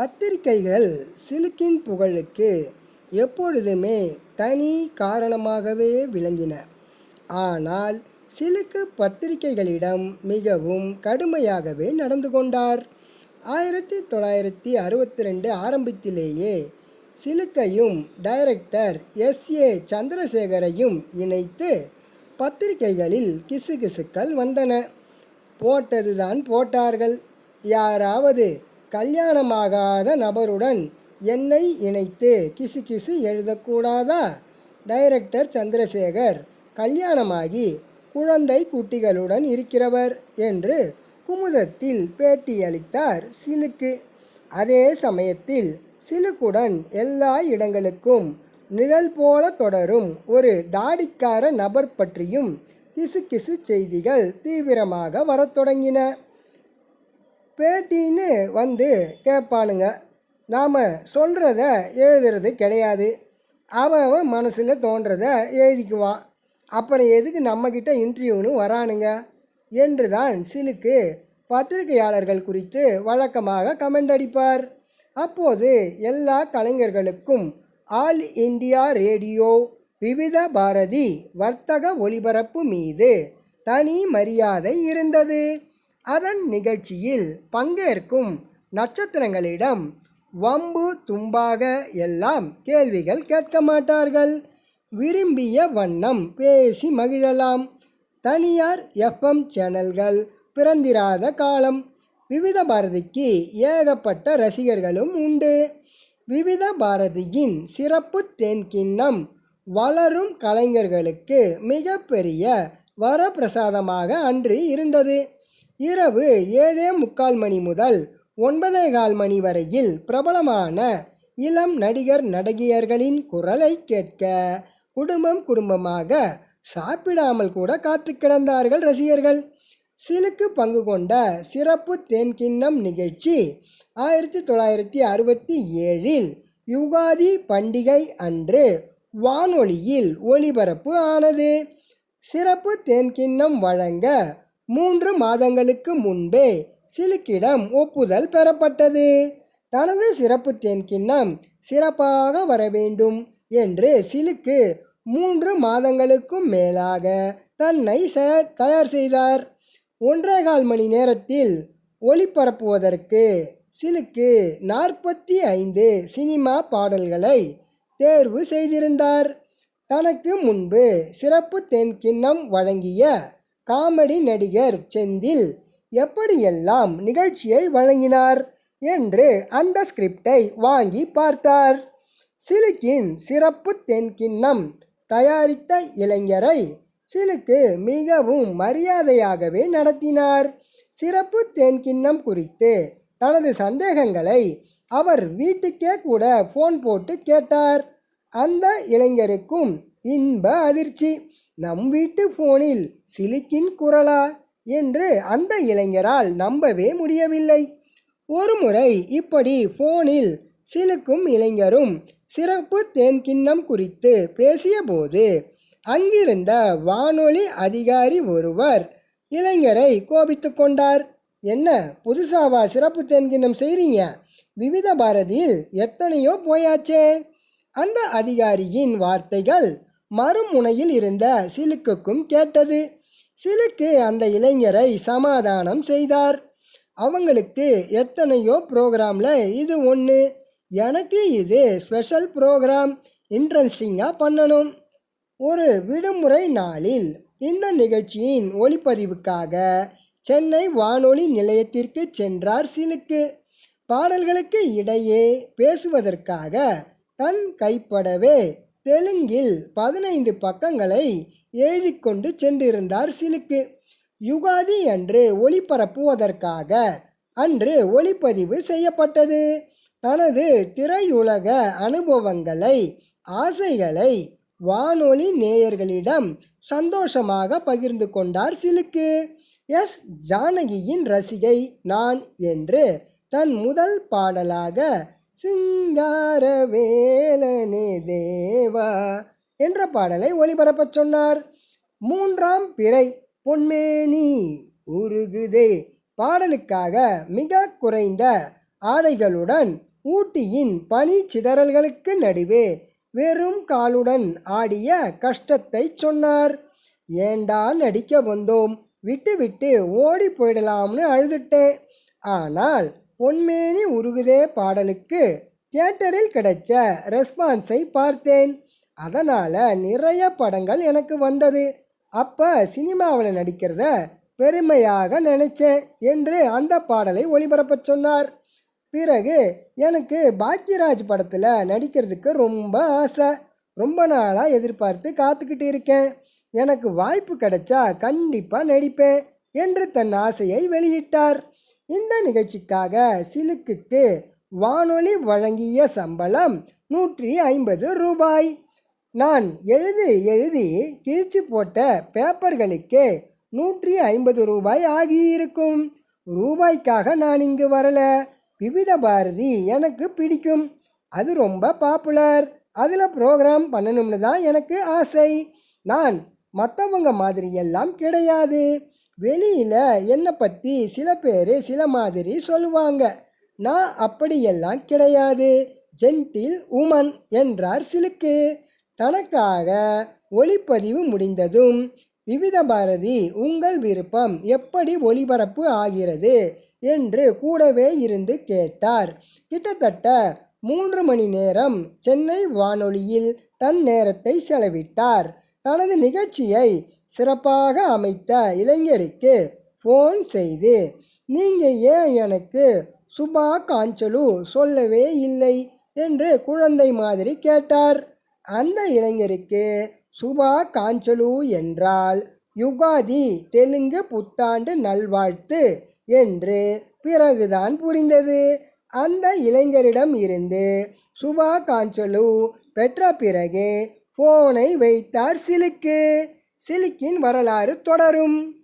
பத்திரிகைகள் சிலுக்கின் புகழுக்கு எப்பொழுதுமே தனி காரணமாகவே விளங்கின. ஆனால் சிலுக்கு பத்திரிகைகளிடம் மிகவும் கடுமையாகவே நடந்து கொண்டார். ஆயிரத்தி தொள்ளாயிரத்தி அறுபத்தி ரெண்டு ஆரம்பத்திலேயே சிலுக்கையும் டைரக்டர் எஸ். ஏ. சந்திரசேகரையும் இணைத்து பத்திரிகைகளில் கிசுகிசுக்கள் வந்தன. போட்டதுதான் போட்டார்கள். யாராவது கல்யாணமாகாத நபருடன் என்னை இணைத்து கிசு கிசு எழுதக்கூடாதா? டைரக்டர் சந்திரசேகர் கல்யாணமாகி குழந்தை குட்டிகளுடன் இருக்கிறவர் என்று குமுதத்தில் பேட்டியளித்தார் சிலுக்கு. அதே சமயத்தில் சிலுக்குடன் எல்லா இடங்களுக்கும் நிழல் போல தொடரும் ஒரு தாடிக்கார நபர் பற்றியும் கிசுகிசு செய்திகள் தீவிரமாக வரத் தொடங்கின. பேட்டின்னு வந்து கேட்பானுங்க. நாம் சொல்கிறத எழுதுறது கிடையாது. அவன் அவன் மனசில் தோன்றத எழுதிக்குவான் அப்புறம் எதுக்கு நம்மக்கிட்ட இன்டர்வியூன்னு வரானுங்க? என்று தான் சிலுக்கு பத்திரிகையாளர்கள் குறித்து வழக்கமாக கமெண்ட் அடிப்பார். அப்போது எல்லா கலைஞர்களுக்கும் all India radio Vividh Bharathi வர்த்தக ஒலிபரப்பு மீது தனி மரியாதை இருந்தது. அதன் நிகழ்ச்சியில் பங்கேற்கும் நட்சத்திரங்களிடம் வம்பு தும்பாக எல்லாம் கேள்விகள் கேட்க மாட்டார்கள். விரும்பிய வண்ணம் பேசி மகிழலாம். தனியார் எஃப்எம் சேனல்கள் பிறந்திராத காலம். விவித பாரதிக்கு ஏகப்பட்ட ரசிகர்களும் உண்டு. விவித பாரதியின் சிறப்பு தென்கிண்ணம் வளரும் கலைஞர்களுக்கு மிகப்பெரிய வரப்பிரசாதமாக அன்று இருந்தது. இரவு ஏழே முக்கால் மணி முதல் ஒன்பதே கால் மணி வரையில் பிரபலமான இளம் நடிகர் நடிகையர்களின் குரலை கேட்க குடும்பம் குடும்பமாக சாப்பிடாமல் கூட காத்து கிடந்தார்கள் ரசிகர்கள். சிலுக்கு பங்கு கொண்ட சிறப்பு தேன்கிண்ணம் நிகழ்ச்சி ஆயிரத்தி தொள்ளாயிரத்தி அறுபத்தி ஏழில் யுகாதி பண்டிகை அன்று வானொலியில் ஒளிபரப்பு ஆனது. சிறப்பு தேன்கிண்ணம் வழங்க மூன்று மாதங்களுக்கு முன்பே சிலுக்கிடம் ஒப்புதல் பெறப்பட்டது. தனது சிறப்பு தேன்கிண்ணம் சிறப்பாக வர வேண்டும் என்று சிலுக்கு மூன்று மாதங்களுக்கும் மேலாக தன்னை ச- தயார் செய்தார். ஒன்றே கால் மணி நேரத்தில் ஒளிபரப்புவதற்கு சிலுக்கு நாற்பத்தி ஐந்து சினிமா பாடல்களை தேர்வு செய்திருந்தார். தனக்கு முன்பு சிறப்பு தென்கிண்ணம் வழங்கிய காமெடி நடிகர் செந்தில் எப்படியெல்லாம் நிகழ்ச்சியை வழங்கினார் என்று அந்த ஸ்கிரிப்டை வாங்கி பார்த்தார். சிலுக்கின் சிறப்பு தென்கிண்ணம் தயாரித்த இளைஞரை சிலுக்கு மிகவும் மரியாதையாகவே நடத்தினார். சிறப்பு தென்கிண்ணம் குறித்து தனது சந்தேகங்களை அவர் வீட்டுக்கே கூட ஃபோன் போட்டு கேட்டார். அந்த இளைஞருக்கும் இன்ப அதிர்ச்சி. நம் வீட்டு ஃபோனில் சிலுக்கின் குரலா என்று அந்த இளைஞரால் நம்பவே முடியவில்லை. ஒருமுறை இப்படி ஃபோனில் சிலுக்கும் இளைஞரும் சிறப்பு தேன்கிண்ணம் குறித்து பேசியபோது அங்கிருந்த வானொலி அதிகாரி ஒருவர் இளைஞரை கோபித்து கொண்டார். என்ன புதுசாவா சிறப்பு தேன்கிண்ணம் செய்கிறீங்க விவித பாரதியில் எத்தனையோ போயாச்சே? அந்த அதிகாரியின் வார்த்தைகள் மறுமுனையில் இருந்த சிலுக்குக்கும் கேட்டது. சிலுக்கு அந்த இளைஞரை சமாதானம் செய்தார். அவங்களுக்கு எத்தனையோ ப்ரோக்ராமில் இது ஒன்று எனக்கு இது ஸ்பெஷல் ப்ரோக்ராம் இன்ட்ரெஸ்டிங்காக பண்ணணும். ஒரு விடுமுறை நாளில் இந்த நிகழ்ச்சியின் ஒளிப்பதிவுக்காக சென்னை வானொலி நிலையத்திற்கு சென்றார் சிலுக்கு. பாடல்களுக்கு இடையே பேசுவதற்காக தன் கைப்படவே தெலுங்கில் பதினைந்து பக்கங்களை எழுதி கொண்டு சென்றிருந்தார் சிலுக்கு. யுகாதி அன்று ஒளிபரப்புவதற்காக அன்று ஒளிப்பதிவு செய்யப்பட்டது. தனது திரையுலக அனுபவங்களை ஆசைகளை வானொலி நேயர்களிடம் சந்தோஷமாக பகிர்ந்து கொண்டார் சிலுக்கு. எஸ். ஜானகியின் ரசிகை நான் என்று தன் முதல் பாடலாக சிங்கார வேலனே தேவா என்ற பாடலை ஒளிபரப்பச் சொன்னார். மூன்றாம் பிறை பொன்மேனி உருகுதே. பாடலுக்காக மிக குறைந்த ஆடைகளுடன் ஊட்டியின் பனி சிதறல்களுக்கு நடுவே வெறும் காலுடன் ஆடிய கஷ்டத்தை சொன்னார். ஏண்டா நடிக்க வந்தோம்? விட்டு விட்டு ஓடி போயிடலாம்னு அழுதுட்டேன். ஆனால் பொன்மேனி உருகுதே பாடலுக்கு தியேட்டரில் கிடைச்ச ரெஸ்பான்ஸை பார்த்தேன். அதனால் நிறைய படங்கள் எனக்கு வந்தது. அப்போ சினிமாவில் நடிக்கிறத பெருமையாக நினைச்சேன் என்று அந்த பாடலை ஒளிபரப்பச் சொன்னார். பிறகு எனக்கு பாக்யராஜ் படத்தில் நடிக்கிறதுக்கு ரொம்ப ஆசை. ரொம்ப நாளாக எதிர்பார்த்து காத்துக்கிட்டு இருக்கேன். எனக்கு வாய்ப்பு கிடைச்சா கண்டிப்பாக நடிப்பேன் என்று தன் ஆசையை வெளியிட்டார். இந்த நிகழ்ச்சிக்காக சிலுக்குக்கு வானொலி வழங்கிய சம்பளம் நூற்றி ஐம்பது ரூபாய். நான் எழுதி எழுதி கிழிச்சு போட்ட பேப்பர்களுக்கு நூற்றி ஐம்பது ரூபாய் ஆகியிருக்கும். ரூபாய்க்காக நான் இங்கு வரல. விவித பாரதி எனக்கு பிடிக்கும். அது ரொம்ப பாப்புலர். அதில் ப்ரோக்ராம் பண்ணணும்னு தான் எனக்கு ஆசை. நான் மற்றவங்க மாதிரி எல்லாம் கிடையாது. வெளியில் என்னை பற்றி சில பேர் சில மாதிரி சொல்லுவாங்க. நான் அப்படியெல்லாம் கிடையாது. ஜென்டில் உமன் என்றார் சிலுக்கு. தனக்காக ஒளிப்பதிவு முடிந்ததும் விவித பாரதி உங்கள் விருப்பம் எப்படி ஒளிபரப்பு ஆகிறது? என்று கூடவே இருந்து கேட்டார். கிட்டத்தட்ட மூன்று மணி நேரம் சென்னை வானொலியில் தன் நேரத்தை செலவிட்டார். தனது நிகழ்ச்சியை சிறப்பாக அமைத்த இளைஞருக்கு ஃபோன் செய்து நீங்கள் ஏன் எனக்கு சுபா காஞ்சலு சொல்லவே இல்லை? என்று குழந்தை மாதிரி கேட்டார். அந்த இளைஞருக்கு சுபா காஞ்சலு என்றால் யுகாதி தெலுங்கு புத்தாண்டு நல்வாழ்த்து என்று பிறகுதான் புரிந்தது. அந்த இளைஞரிடம் இருந்து சுபா காஞ்சலு பெற்ற பிறகு போனை வைத்தார் சிலுக்கு. சிலிக்கின் வரலாறு தொடரும்.